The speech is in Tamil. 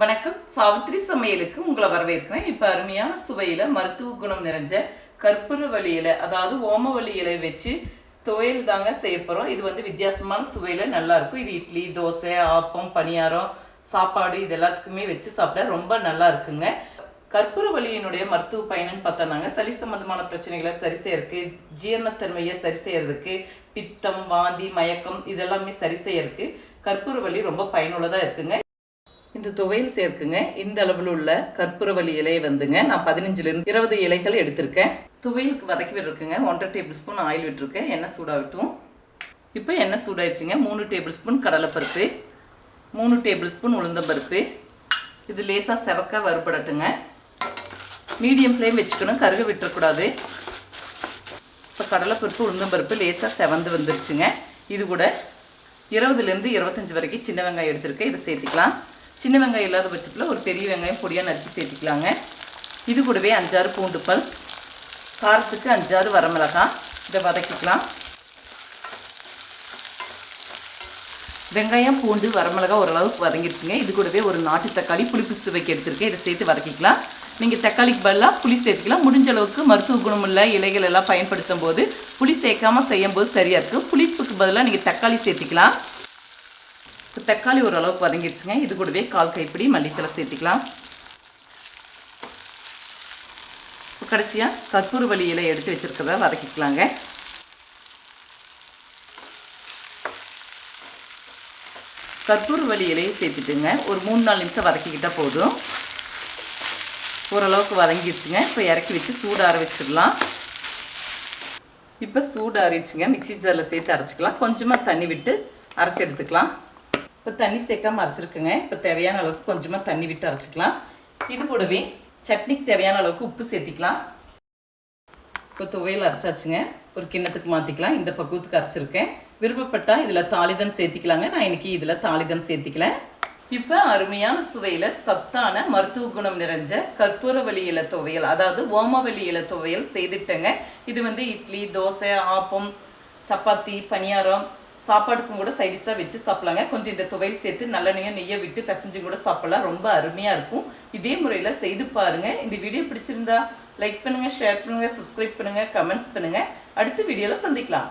வணக்கம். சாவித்ரி சமையலுக்கு உங்களை வரவேற்கிறேன். இப்போ அருமையான சுவையில் மருத்துவ குணம் நிறைஞ்ச கற்பூரவள்ளி இலை அதாவது ஓமவள்ளி இலை வச்சு துவையல் தாங்க செய்ய போகிறோம் இது வந்து வித்தியாசமான சுவையில் நல்லாயிருக்கும் இது இட்லி தோசை ஆப்பம் பணியாரம் சாப்பாடு இது எல்லாத்துக்குமே வச்சு சாப்பிட ரொம்ப நல்லா இருக்குங்க. கற்பூர வலியினுடைய மருத்துவ பயனுன்னு பார்த்தோம்னாங்க. சளி சம்பந்தமான பிரச்சனைகளை சரி செய்யறதுக்கு ஜீரணத்தன்மையை சரி செய்யறதுக்கு பித்தம் வாந்தி மயக்கம் இதெல்லாமே சரி செய்யறதுக்கு வலி ரொம்ப பயனுள்ளதாக இருக்குங்க. இந்த துவையல் சேர்க்குங்க. இந்த அளவில் உள்ள கற்பூரவள்ளி இலையை வந்துங்க. நான் பதினஞ்சுலேருந்து இருபது இலைகள் எடுத்திருக்கேன். துவையலுக்கு வதக்கி விட்டுருக்குங்க. ஒன்றரை டேபிள் ஸ்பூன் ஆயில் விட்டுருக்கேன். எண்ணெய் சூடாகட்டும். இப்போ எண்ணெய் சூடாயிடுச்சுங்க. மூணு டேபிள் ஸ்பூன் கடலைப்பருப்பு. மூணு டேபிள் ஸ்பூன் உளுந்தம்பருப்பு. இது லேசாக செவக்க வறுபடட்டுங்க. மீடியம் ஃப்ளேம் வச்சுக்கணும். கருக விட்டுறக்கூடாது. இப்போ கடலைப்பருப்பு உளுந்தம்பருப்பு லேசாக செவந்து வந்துருச்சுங்க. இது கூட இருபதுலேருந்து இருபத்தஞ்சி வரைக்கும் சின்ன வெங்காயம் எடுத்துருக்கேன். இதை சேர்த்துக்கலாம். சின்ன வெங்காயம் இல்லாத பட்சத்தில் ஒரு பெரிய வெங்காயம் பொடியாக நறுக்கி சேர்த்துக்கலாங்க. இது கூடவே அஞ்சாறு பூண்டு பல் காரத்துக்கு அஞ்சாறு வரமிளகாய் இதை வதக்கிக்கலாம். வெங்காயம் பூண்டு வரமிளகாய் ஓரளவுக்கு வதங்கிடுச்சுங்க இது கூடவே ஒரு நாட்டு தக்காளி புளிப்பு சுவைக்கு எடுத்திருக்கேன். இதை சேர்த்து வதக்கிக்கலாம். நீங்கள் தக்காளிக்கு பதிலாக புளி சேர்த்துக்கலாம். முடிஞ்ச அளவுக்கு மருத்துவ குணமுள்ள இலைகள் எல்லாம் பயன்படுத்தும் போது புளி சேர்க்காம செய்யும் போது சரியாக இருக்கும். புளிப்புக்கு பதிலாக நீங்கள் தக்காளி சேர்த்துக்கலாம். இப்போ தக்காளி ஓரளவுக்கு வதங்கிடுச்சுங்க. இது கூடவே கால் கைப்பிடி மல்லித்தலை சேர்த்துக்கலாம். இப்போ கடைசியாக கற்பூரவள்ளி இலை எடுத்து வச்சுருக்கிறத வதக்கிக்கலாங்க. கற்பூரவள்ளி இலையை சேர்த்துட்டுங்க. ஒரு மூணு நாலு நிமிஷம் வதக்கிக்கிட்டால் போதும். ஓரளவுக்கு வதங்கிடுச்சுங்க. இப்போ இறக்கி வச்சு சூடு ஆற வச்சிடலாம். இப்போ சூடு ஆறிடுச்சுங்க. மிக்சி ஜாரில் சேர்த்து அரைச்சிக்கலாம். கொஞ்சமாக தண்ணி விட்டு அரைச்சி எடுத்துக்கலாம். இப்போ தண்ணி சேர்க்காம அரைச்சிருக்குங்க. இப்போ தேவையான அளவுக்கு கொஞ்சமாக தண்ணி விட்டு அரைச்சிக்கலாம். இது கூடவே சட்னிக்கு தேவையான அளவுக்கு உப்பு சேர்த்திக்கலாம். இப்போ துவையல் அரைச்சாச்சுங்க. ஒரு கிண்ணத்துக்கு மாற்றிக்கலாம் இந்த பக்குவத்துக்கு அரைச்சிருக்கேன். விருப்பப்பட்டால் இதில் தாளிதம் சேர்த்திக்கலாங்க. நான் இன்றைக்கி இதில் தாளிதம் சேர்த்திக்கல. இப்போ அருமையான சுவையில் சத்தான மருத்துவ குணம் நிறைஞ்ச கற்பூரவள்ளி இலை துவையல் அதாவது ஓமவள்ளி இலை துவையல் செய்துட்டேங்க. இது வந்து இட்லி தோசை ஆப்பம் சப்பாத்தி பணியாரம் சாப்பாடுக்கும் கூட சைடிஷாக வச்சு சாப்பிடலாங்க. கொஞ்சம் இந்த துவையல் சேர்த்து நல்லெண்ணெயும் நெய்யை விட்டு பிசைஞ்சு கூட சாப்பிடலாம். ரொம்ப அருமையாக இருக்கும். இதே முறையில் செய்து பாருங்க. இந்த வீடியோ பிடிச்சிருந்தா லைக் பண்ணுங்கள் ஷேர் பண்ணுங்கள் சப்ஸ்கிரைப் பண்ணுங்கள் கமெண்ட்ஸ் பண்ணுங்கள் அடுத்த வீடியோவில் சந்திக்கலாம்.